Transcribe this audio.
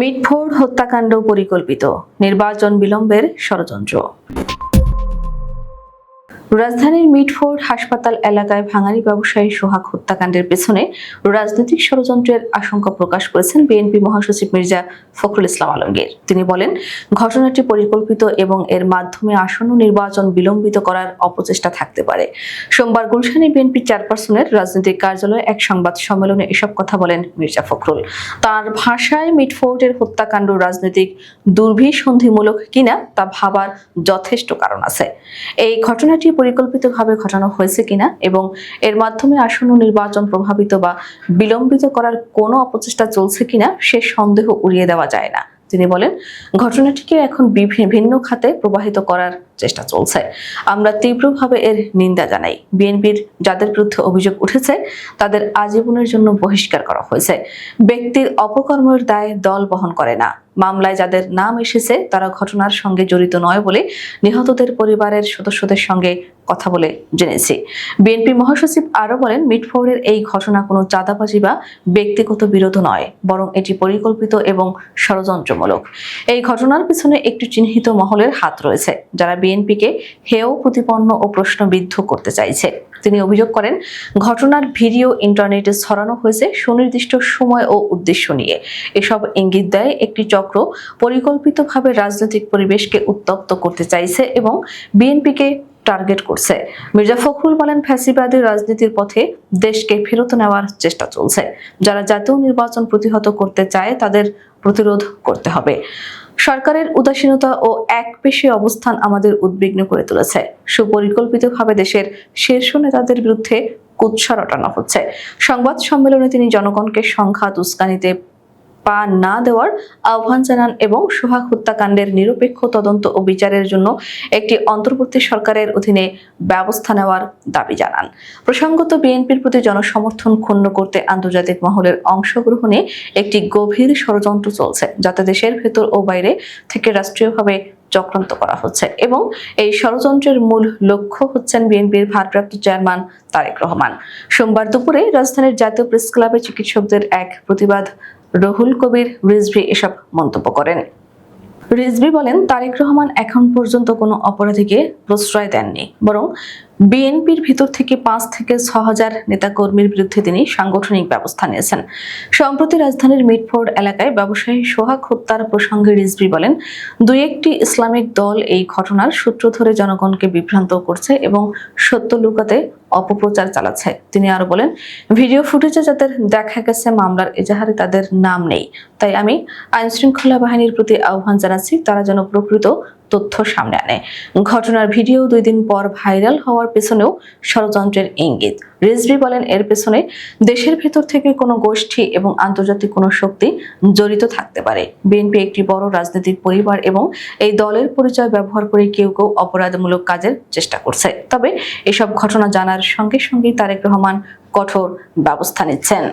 Mitford হত্যাকাণ্ড পরিকল্পিত। নির্বাচন বিলম্বের ষড়যন্ত্র। রাজধানীর মিটফোর্ড হাসপাতাল এলাকায় ভাঙারি ব্যবসায়ী সোহাগ হত্যাকাণ্ডের পেছনে রাজনৈতিক ষড়যন্ত্রের আশঙ্কা প্রকাশ করেছেন বিএনপি মহাসচিব মির্জা ফখরুল ইসলাম আলমগীর। তিনি বলেন, ঘটনাটি পরিকল্পিত এবং এর মাধ্যমে আসন্ন নির্বাচন বিলম্বিত করার অপচেষ্টা থাকতে পারে। সোমবার গুলশানে বিএনপি চেয়ারপারসনের রাজনৈতিক কার্যালয়ে এক সংবাদ সম্মেলনে এসব কথা বলেন মির্জা ফখরুল। তার ভাষায় মিটফোর্ডের হত্যাকাণ্ড রাজনৈতিক দুর্ভিসন্ধিমূলক কিনা তা ভাবার যথেষ্ট কারণ আছে। এই ঘটনাটি পরিকল্পিতভাবে ঘটানো হয়েছে কিনা এবং এর মাধ্যমে আসন্ন নির্বাচন প্রভাবিত বা বিলম্বিত করার কোনো অপচেষ্টা চলছে কিনা সে সন্দেহ উড়িয়ে দেওয়া যায় না। তিনি বলেন, ঘটনাটিকে এখন বিভিন্ন ভিন্ন খাতে প্রবাহিত করার চেষ্টা চলছে। আমরা তীব্রভাবে এর নিন্দা জানাই। বিএনপির যাদের বিরুদ্ধে অভিযোগ উঠেছে, তাদের আজীবনের জন্য বহিষ্কার করা হয়েছে। ব্যক্তির অপকর্মের দায় দল বহন করে না। মামলায় যাদের নাম এসেছে, তারা ঘটনার সঙ্গে জড়িত নয় বলে নিহতদের পরিবারের সদস্যদের সঙ্গে কথা বলে জেনেছি। বিএনপি মহাসচিব আরও বলেন মিটফোর্ডের এই ঘটনা কোনো চাঁদাবাজি বা ব্যক্তিগত বিরোধ নয়, বরং এটি পরিকল্পিত এবং ষড়যন্ত্রমূলক। এই ঘটনার পিছনে একটি চিহ্নিত মহলের হাত রয়েছে, যারা বিএনপিকে হেয়, প্রতিপন্ন ও প্রশ্নবিদ্ধ করতে চাইছে। তিনি অভিযোগ করেন, ঘটনার ভিডিও ইন্টারনেটে ছড়ানো হয়েছে সুনির্দিষ্ট সময় ও উদ্দেশ্য নিয়ে। এসব ইঙ্গিত দেয়, একটি চক্র পরিকল্পিতভাবে রাজনৈতিক পরিবেশকে উত্তপ্ত করতে চাইছে এবং বিএনপিকে টার্গেট করছে। মির্জা ফখরুল বলেন, ফ্যাসিবাদী রাজনীতির পথে দেশকে ফেরত নেওয়ার চেষ্টা চলছে। যারা জাতীয় নির্বাচন প্রতিহত করতে চায়, তাদের প্রতিরোধ করতে হবে। সরকারের উদাসীনতা ও এক একপেশে অবস্থান আমাদের উদ্বিগ্ন করে তুলেছে। সুপরিকল্পিতভাবে দেশের শীর্ষ নেতাদের বিরুদ্ধে কুৎসা রটানো হচ্ছে। সংবাদ সম্মেলনে তিনি জনগণকে সংঘাত উস্কানিতে পা না দেওয়ার আহ্বান জানান এবং সোহাগ হত্যাকাণ্ডের নিরপেক্ষ তদন্ত ও বিচারের জন্য একটি অন্তর্বর্তী সরকারের অধীনে ব্যবস্থা নেওয়ার দাবি জানান। প্রসঙ্গত, বিএনপির প্রতি জনসমর্থন ক্ষুণ্ণ করতে আন্তর্জাতিক মহলের অংশগ্রহণে একটি গভীর ষড়যন্ত্র চলছে, যাতে দেশের ভেতর ও বাইরে থেকে রাষ্ট্রীয়ভাবে চক্রান্ত করা হচ্ছে এবং এই ষড়যন্ত্রের মূল লক্ষ্য হচ্ছেন বিএনপির ভারপ্রাপ্ত চেয়ারম্যান তারেক রহমান। সোমবার দুপুরে রাজধানীর জাতীয় প্রেস ক্লাবে চিকিৎসকদের এক প্রতিবাদ রহুল কবির, রিজভি এসব মন্তব্য করেন। রিজভি বলেন, তারেক রহমান এখন পর্যন্ত কোনো অপরাধীকে প্রশ্রয় দেননি, বরং বিএনপির ভিতর থেকে পাঁচ থেকে ছ হাজার নেতাকর্মীর বিরুদ্ধে তিনি সাংগঠনিক ব্যবস্থা নিয়েছেন। সম্প্রতি রাজধানীর মিটফোর্ড এলাকায় ব্যবসায়ী সোহাগ হত্যার প্রসঙ্গে রিজভি বলেন, দুই একটি ইসলামিক দল এই ঘটনার সূত্র ধরে জনগণকে বিভ্রান্ত করছে এবং সত্য লুকাতে অপপ্রচার চালাচ্ছে। তিনি আরও বলেন, ভিডিও ফুটেজে যাদের দেখা গেছে মামলার এজাহারে তাদের নাম নেই। তাই আমি আইন শৃঙ্খলা বাহিনীর প্রতি আহ্বান জানাচ্ছি, তারা যেন প্রকৃত তথ্য সামনে আনে। ঘটনার ভিডিও দুই দিন পর ভাইরাল হওয়ার পেছনেও ষড়যন্ত্রের ইঙ্গিত। রিজভি বলেন, এর পেছনে দেশের ভেতর থেকে কোনো গোষ্ঠী এবং আন্তর্জাতিক কোনো শক্তি জড়িত থাকতে পারে। বিএনপি একটি বড় রাজনৈতিক পরিবার এবং এই দলের পরিচয় ব্যবহার করে কেউ কেউ অপরাধমূলক কাজের চেষ্টা করছে। তবে এসব ঘটনা জানার সঙ্গে সঙ্গে তারেক রহমান কঠোর ব্যবস্থা নিচ্ছেন।